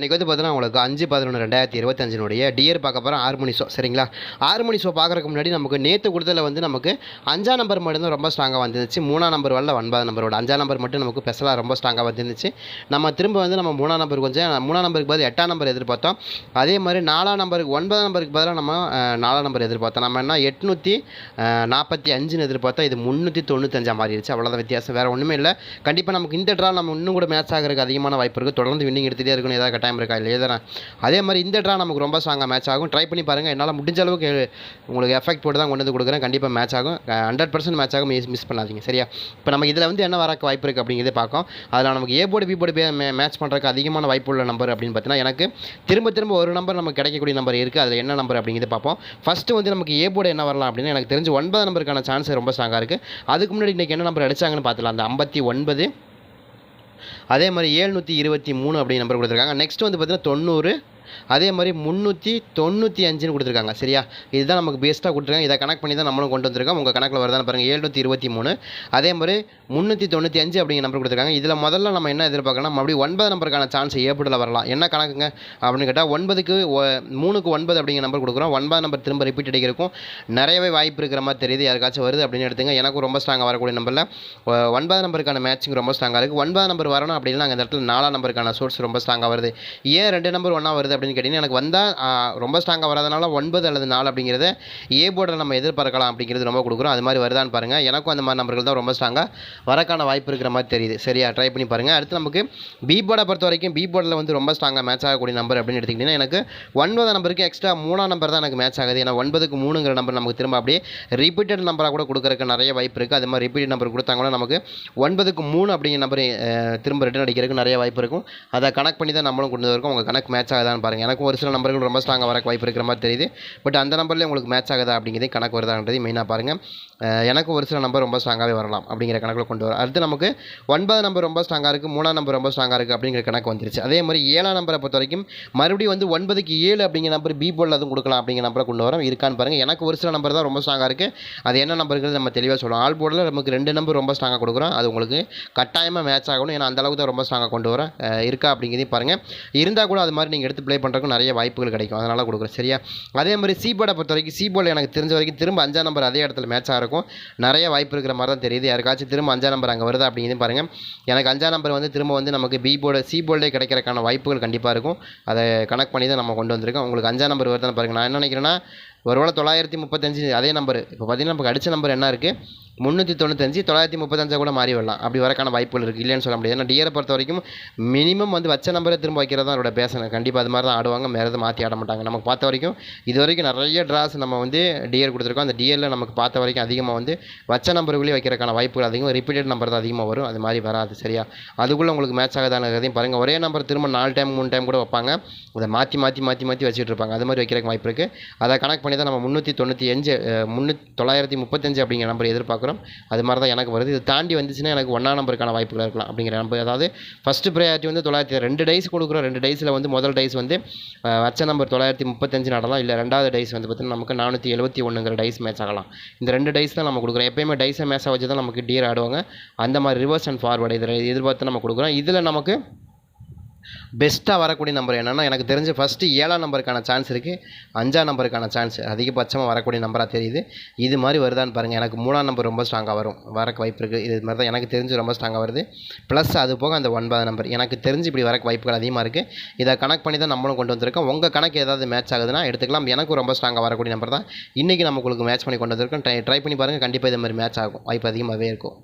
இன்றைக்கி வந்து பார்த்தீங்கன்னா உங்களுக்கு அஞ்சு பதினொன்று ரெண்டாயிரத்தி இருபத்தஞ்சினுடைய டியர் பார்க்க போகிறோம் ஆறு ஷோ சரிங்களா? ஆறு மணி ஷோ பார்க்குறதுக்கு முன்னாடி நமக்கு நேற்று கொடுத்ததில் வந்து நமக்கு அஞ்சாம் நம்பர் மட்டும்தான் ரொம்ப ஸ்ட்ராங்காக வந்துருந்துச்சு. மூணாம் நம்பர் வரல ஒன்பதாம் நம்பரோட அஞ்சாம் நம்பர் மட்டும் நமக்கு ஸ்பெஷலாக ரொம்ப ஸ்ட்ராங்காக வந்துருந்துச்சு. நம்ம திரும்ப வந்து நம்ம மூணாம் நம்பர் கொஞ்சம் மூணாம் நம்பருக்கு பதில் எட்டாம் நம்பர் எதிர்பார்த்தோம். அதே மாதிரி நாலாம் நம்பருக்கு ஒன்பதாம் நம்பருக்கு பதிலாக நம்ம நாலாம் நம்பர் எதிர்பார்த்தோம். நம்ம என்ன எட்நூற்றி நாற்பத்தி அஞ்சுன்னு எதிர்பார்த்தோம். இது முந்நூற்றி தொண்ணூத்தஞ்சா மாறிடுச்சு அவ்வளோதான் வித்தியாசம். வேறு ஒன்றுமே இல்லை. கண்டிப்பாக நமக்கு இந்த ட்ரா நம்ம இன்னும் கூட மேட்ச் ஆகிறதுக்கு அதிகமான வாய்ப்பு இருக்குது தொடர்ந்து வின்னிங் எடுத்துகிட்டே இருக்கணும். ஏதாவது டைம் இருக்கா இல்லை எழுதுறேன் அதே மாதிரி இந்த ட்ரா நமக்கு ரொம்ப ஸ்ட்ராங்காக மேட்ச் ஆகும். ட்ரை பண்ணி பாருங்கள் என்னால் முடிஞ்ச அளவுக்கு உங்களுக்கு எஃபெக்ட் போட்டு தான் கொண்டு வந்து கொடுக்குறேன். கண்டிப்பாக மேட்ச் ஆகும். ஹண்ட்ரட் பர்சன்ட் மேட்ச் ஆகும். மிஸ் மிஸ் பண்ணாதீங்க. சரியா? இப்போ நமக்கு இதில் வந்து என்ன வரக்கு வாய்ப்பு இருக்குது அப்படிங்கிறத பார்க்கும். அதில் நமக்கு A board B board match பண்ணுறதுக்கு அதிகமான வாய்ப்பு உள்ள நம்பர் அப்படின்னு பார்த்தீங்கன்னா எனக்கு திரும்ப திரும்ப ஒரு நம்பர் நமக்கு கிடைக்கக்கூடிய நம்பர் இருக்குது அதில் என்ன நம்பர் அப்படிங்கிறத பார்ப்போம். ஃபஸ்ட்டு வந்து நமக்கு ஏ போர்டு என்ன வரலாம் அப்படின்னு எனக்கு தெரிஞ்சு ஒன்பது நம்பருக்கான சான்ஸ் ரொம்ப ஸ்ட்ராங்காக இருக்குது அதுக்கு முன்னாடி இன்றைக்கி என்ன நம்பர் அடிச்சாங்கன்னு பார்த்துலாம் அந்த ஐம்பத்தி ஒன்பது அதே மாதிரி ஏழ்நூற்றி இருபத்தி மூணு அப்படி நம்பர் கொடுத்துருக்காங்க. நெக்ஸ்ட் வந்து பார்த்தீங்கன்னா தொண்ணூறு அதே மாதிரி முந்நூற்றி தொண்ணூற்றி அஞ்சுன்னு கொடுத்துருக்காங்க. சரியா? இதுதான் நமக்கு பெஸ்ட்டாக கொடுத்துருக்காங்க. இதை கனெக்ட் பண்ணி தான் நம்மளும் கொண்டு வந்திருக்கோம். உங்கள் கணக்கில் வருதான்னு பாருங்கள் ஏழ்நூற்றி இருபத்தி மூணு. அதே மாதிரி முந்நூற்றி தொண்ணூற்றி அஞ்சு அப்படிங்கிற நம்பர் கொடுத்துருக்காங்க. இதில் முதல்ல நம்ம என்ன எதிர்பார்க்கணும் மறுபடியும் ஒன்பது நம்பருக்கான சான்ஸ் ஏற்படல வரலாம். என்ன கணக்குங்க? அப்படின்னு கேட்டால் ஒன்பதுக்கு ஒ- மூணுக்கு ஒன்பது அப்படிங்கிற நம்பர் கொடுக்குறோம். ஒன்பது நம்பர் திரும்ப ரிப்பீட் அடிக்கிறக்கும் நிறையவே வாய்ப்பு இருக்கிற மாதிரி தெரியுது. யாருக்காச்சும் வருது அப்படின்னு எடுத்துங்க. எனக்கும் ரொம்ப ஸ்ட்ராங்காக வரக்கூடிய நம்பரில் ஒன்பது நம்பருக்கான மேட்சிங் ரொம்ப ஸ்ட்ராங்காக இருக்குது ஒன்பது நம்பர் வரணும் அப்படின்னா அந்த இடத்துல நாலாம் நம்பருக்கான சோர்ஸ் ரொம்ப ஸ்ட்ராங்காக வருது. ஏன் ரெண்டு நம்பர் ஒன்றா வருது அப்படின்னு கேட்டிங்கன்னா எனக்கு வந்தால் ரொம்ப ஸ்ட்ராங்காக வராதனால ஒன்பது அல்லது நாலு அப்படிங்கிறத ஏ போர்டில் நம்ம எதிர்பார்க்கலாம் அப்படிங்கிறது ரொம்ப கொடுக்குறோம். அது மாதிரி வருதான்னு பாருங்கள் எனக்கும் அந்த மாதிரி நம்பர்கள் தான் ரொம்ப ஸ்ட்ராங்காக வரக்கான வாய்ப்பு இருக்கிற மாதிரி தெரியுது. சரியா? ட்ரை பண்ணி பாருங்கள் அடுத்து நமக்கு பி போர்டை பொறுத்த வரைக்கும் பி போர்டில் வந்து ரொம்ப ஸ்ட்ராங்காக மேட்ச் ஆகக்கூடிய நம்பர் அப்படின்னு எடுத்துக்கிட்டிங்கன்னா எனக்கு ஒன்பது நம்பருக்கு எக்ஸ்ட்ரா மூணாம் நம்பர் தான் எனக்கு மேட்ச் ஆகுது. ஏன்னா ஒன்பதுக்கு மூணுங்கிற நம்பர் நமக்கு திரும்ப அப்படியே ரிப்பீட்டட் நம்பராக கூட கொடுக்குறக்கு நிறைய வாய்ப்பு இருக்குது அது மாதிரி ரிப்பீட்டட் நம்பர் கொடுத்தாங்கன்னா நமக்கு ஒன்பதுக்கு மூணு அப்படிங்கிற நம்பர் திரும்ப ரிட்டர்ன் அடிக்கிறதுக்கு நிறைய வாய்ப்பு இருக்கும். அதை கனெக்ட் பண்ணி தான் நம்மளும் கொண்டு வந்திருக்கோம். உங்கள் கணக்கு மேட்ச் ஆகுதான்னு பாருங்கள் எனக்கும் ஒரு சில நம்பர்கள் ரொம்ப ஸ்ட்ராங்காக வரக்கு வாய்ப்பு இருக்கிற மாதிரி தெரியுது. பட் அந்த நம்பர்லேயே உங்களுக்கு மேட்ச் ஆகுதா அப்படிங்கிறது கணக்கு வருதான்றது மெயினாக பாருங்கள் எனக்கும் ஒரு சில நம்பர் ரொம்ப ஸ்ட்ராங்காகவே வரலாம் அப்படிங்கிற கணக்கில் கொண்டு வரும் அடுத்து நமக்கு ஒன்பது நம்பர் ரொம்ப ஸ்ட்ராங்காக இருக்குது மூணாம் நம்பர் ரொம்ப ஸ்ட்ராங்காக இருக்குது அப்படிங்கிற கணக்கு வந்துருச்சு. அதே மாதிரி ஏழாம் நம்பரை பொறுத்த வரைக்கும் மறுபடியும் வந்து ஒன்பதுக்கு ஏழு அப்படிங்கிற நம்பர் பி போர்டில் அதுவும் கொடுக்கலாம் அப்படிங்கிற நம்பரை கொண்டு வரோம். இருக்கான்னு பாருங்கள் எனக்கு ஒரு சில நம்பர் தான் ரொம்ப ஸ்ட்ராங்காக இருக்குது அது என்ன நம்பருங்கிறது நம்ம தெளிவாக சொல்லலாம். ஆல் போர்டில் நமக்கு ரெண்டு நம்பர் ரொம்ப ஸ்ட்ராங்காக கொடுக்குறோம். அது உங்களுக்கு கட்டாயமாக மேட்ச் ஆகணும். ஏன்னா அந்த அளவுக்கு தான் ரொம்ப ஸ்ட்ராங்காக கொண்டு வரேன் இருக்கா அப்படிங்கிறதையும் பாருங்கள் இருந்தால் கூட அது மாதிரி நீங்கள் எடுத்து ப்ளே பண்ணுறதுக்கு நிறைய வாய்ப்புகள் கிடைக்கும். அதனால் கொடுக்குறேன். சரியா? அதே மாதிரி சீபோர்டை பொறுத்த வரைக்கும் சீபோர்டில் எனக்கு தெரிஞ்ச வரைக்கும் திரும்ப அஞ்சாம் நம்பர் அதே இடத்துல மேட்சாக இருக்கும். நிறைய வாய்ப்பு இருக்கிற மாதிரி தான் தெரியுது. யாருக்காச்சும் திரும்ப அஞ்சாம் நம்பர் அங்கே வருதா அப்படிங்கிறது பாருங்கள் எனக்கு அஞ்சாம் நம்பர் வந்து திரும்ப வந்து நமக்கு பி போர்டு சி போர்டே வாய்ப்புகள் கண்டிப்பாக இருக்கும். அதை கனெக்ட் பண்ணி தான் நம்ம கொண்டு வந்திருக்கோம். உங்களுக்கு அஞ்சாம் நம்பர் வருதுன்னு பாருங்கள் நான் என்ன நினைக்கிறேன்னா ஒருவேளை தொள்ளாயிரத்தி முப்பத்தஞ்சு அதே நம்பர் இப்போ பார்த்தீங்கன்னா நமக்கு அடித்த நம்பர் என்ன இருக்குது முந்நூற்றி தொண்ணூத்தஞ்சு தொள்ளாயிரத்தி முப்பத்தஞ்சா கூட மாறி வரலாம். அப்படி வரக்கான வாய்ப்புகள் இருக்குது இல்லைன்னு சொல்ல முடியாது. ஏன்னா டியரை பொறுத்த வரைக்கும் மினிமம் வந்து வச்ச நம்பரை திரும்ப வைக்கிறது தான் அதோட பேசணும் கண்டிப்பாக அது மாதிரி தான் ஆடுவாங்க. வேறு எதுவும் மாற்றி ஆட மாட்டாங்க. நமக்கு பார்த்த வரைக்கும் இது வரைக்கும் நிறைய ட்ராஸ் நம்ம வந்து டியர் கொடுத்துருக்கோம். அந்த டியரில் நமக்கு பார்த்த வரைக்கும் அதிகமாக வந்து வச்ச நம்பர்களே வைக்கிறக்கான வாய்ப்புகள் அதிகம் ரிப்பீட்டட் நம்பர் தான் அதிகமாக வரும். அது மாதிரி வராது. சரியா? அதுக்குள்ளே உங்களுக்கு மேட்ச் ஆகுதானதையும் பாருங்கள் ஒரே நம்பர் திரும்ப நாலு டைம் மூணு டைம் கூட வைப்பாங்க. அதை மாற்றி மாற்றி மாற்றி மாற்றி வச்சுட்டு இருப்பாங்க. அது மாதிரி வைக்கிறக்கு வாய்ப்பு இருக்குது அதை கனெக்ட் பண்ணி தான் நம்ம முந்நூற்றி தொண்ணூற்றி அஞ்சு முந்நூற்றி தொள்ளாயிரத்தி முப்பத்தஞ்சு அப்படிங்கிற நம்பர் எதிர்பார்க்குறோம். அது மாதிரி தான் எனக்கு வருது. இதை தாண்டி வந்துச்சுன்னா எனக்கு ஒன்றா நம்பருக்கான வாய்ப்புகள் இருக்கலாம் அப்படிங்கிற நம்பர் அதாவது ஃபஸ்ட்டு ப்ரையாரிட்டி வந்து தொள்ளாயிரத்தி ரெண்டு டைஸ் கொடுக்குறோம். ரெண்டு டைஸில் வந்து முதல் டைஸ் வந்து வச்ச நம்பர் தொள்ளாயிரத்தி முப்பத்தஞ்சு நடலாம். இல்லை ரெண்டாவது டைஸ் வந்து பார்த்திங்கன்னா நமக்கு நானூற்றி எழுபத்தி ஒன்றுங்கிற டைஸ் மேட்ச் ஆகலாம். இந்த ரெண்டு டைஸ் தான் நம்ம கொடுக்குறோம். எப்பயுமே டைஸை மேட்சாக வச்சு தான் நமக்கு டியர் ஆடுவாங்க. அந்த மாதிரி ரிவர்ஸ் அண்ட் ஃபார்வர்டு இதில் எதிர்பார்த்து நம்ம கொடுக்குறோம். இதில் நமக்கு பெஸ்ட்டாக வரக்கூடிய நம்பர் என்னென்னா எனக்கு தெரிஞ்சு ஃபஸ்ட்டு ஏழாம் நம்பருக்கான சான்ஸ் இருக்குது அஞ்சாம் நம்பருக்கான சான்ஸ் அதிகபட்சமாக வரக்கூடிய நம்பராக தெரியுது. இது மாதிரி வருதான்னு பாருங்கள் எனக்கு மூணாம் நம்பர் ரொம்ப ஸ்ட்ராங்காக வரும். வரக்கு வாய்ப்பு இருக்குது இது மாதிரி தான் எனக்கு தெரிஞ்சு ரொம்ப ஸ்ட்ராங்காக வருது. ப்ளஸ் அது போக அந்த ஒன்பதாம் நம்பர் எனக்கு தெரிஞ்சு இப்படி வரக்கு வாய்ப்புகள் அதிகமாக இருக்குது இதை கணக்கு பண்ணி தான் நம்மளும் கொண்டு வந்திருக்கோம். உங்கள் கணக்கு ஏதாவது மேட்ச் ஆகுதுன்னா எடுத்துக்கலாம். எனக்கும் ரொம்ப ஸ்ட்ராங்காக வரக்கூடிய நம்பர் தான். இன்றைக்கி நம்ம உங்களுக்கு மேட்ச் பண்ணி கொண்டு வந்திருக்கோம். ட்ரை ட்ரை பண்ணி பாருங்கள் கண்டிப்பாக இது மாதிரி மேட்ச் ஆகும். வாய்ப்பு அதிகமாகவே இருக்கும்.